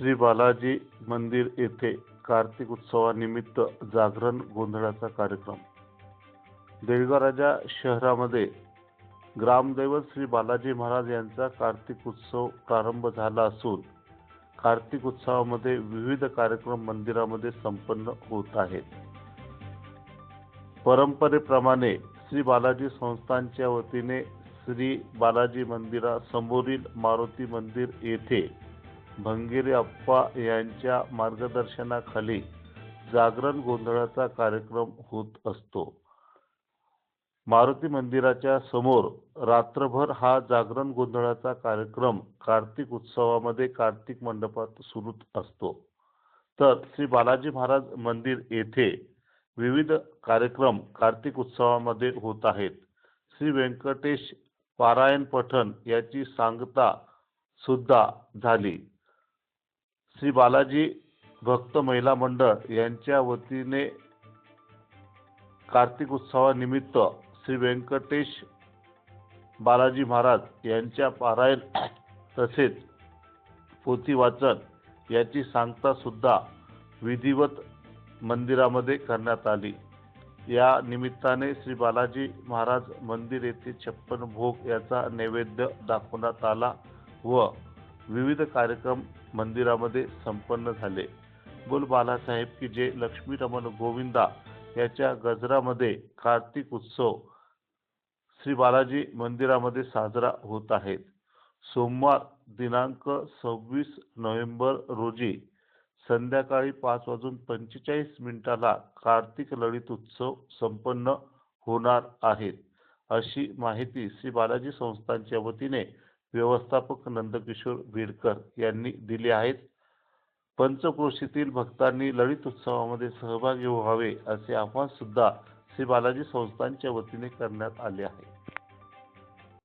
श्री बालाजी मंदिर येथे कार्तिक उत्सवानिमित्त जागरण गोंधळाचा कार्यक्रम. देळगाव राजा शहरामध्ये ग्रामदैवत श्री बालाजी महाराज यांचा कार्तिक उत्सव प्रारंभ झाला असून कार्तिक उत्सवामध्ये विविध कार्यक्रम मंदिरामध्ये संपन्न होत आहेत. परंपरेप्रमाणे श्री बालाजी संस्थानच्या वतीने श्री बालाजी मंदिरासमोरील मारुती मंदिर येथे भंगेरी अप्पा यांच्या मार्गदर्शनाखाली जागरण गोंधळाचा कार्यक्रम होत असतो. मारुती मंदिराच्या समोर रात्रभर हा जागरण गोंधळाचा कार्यक्रम कार्तिक उत्सवामध्ये कार्तिक मंडपात सुरू असतो. तर श्री बालाजी महाराज मंदिर येथे विविध कार्यक्रम कार्तिक उत्सवामध्ये होत आहेत. श्री व्यंकटेश पारायण पठण याची सांगता सुद्धा झाली. श्री बालाजी भक्त महिला मंडळ यांच्या वतीने कार्तिक उत्सवानिमित्त श्री व्यंकटेश बालाजी महाराज यांच्या पारायण तसेच पोथी वाचन याची सांगता सुद्धा विधिवत मंदिरामध्ये करण्यात आली. या निमित्ताने श्री बालाजी महाराज मंदिर येथे छप्पन भोग याचा नैवेद्य दाखवण्यात आला व विविध कार्यक्रम मंदिरामध्ये संपन्न झाले. बोल बालासाहेब की जे लक्ष्मी रमण गोविंदा याच्या गजरामध्ये कार्तिक उत्सव श्री बालाजी मंदिरामध्ये साजरा होत आहेत. सोमवार दिनांक सव्वीस नोव्हेंबर रोजी संध्याकाळी पाच वाजून पंचेचाळीस मिनिटाला कार्तिक ललित उत्सव संपन्न होणार आहेत. अशी माहिती श्री बालाजी संस्थानच्या वतीने व्यवस्थापक नंदकिशोर बीडकर यांनी दिली आहेत. पंचक्रोशीतील भक्तांनी ललित उत्सवामध्ये सहभागी व्हावे असे आवाहन सुद्धा श्री बालाजी संस्थानच्या वतीने करण्यात आले आहे.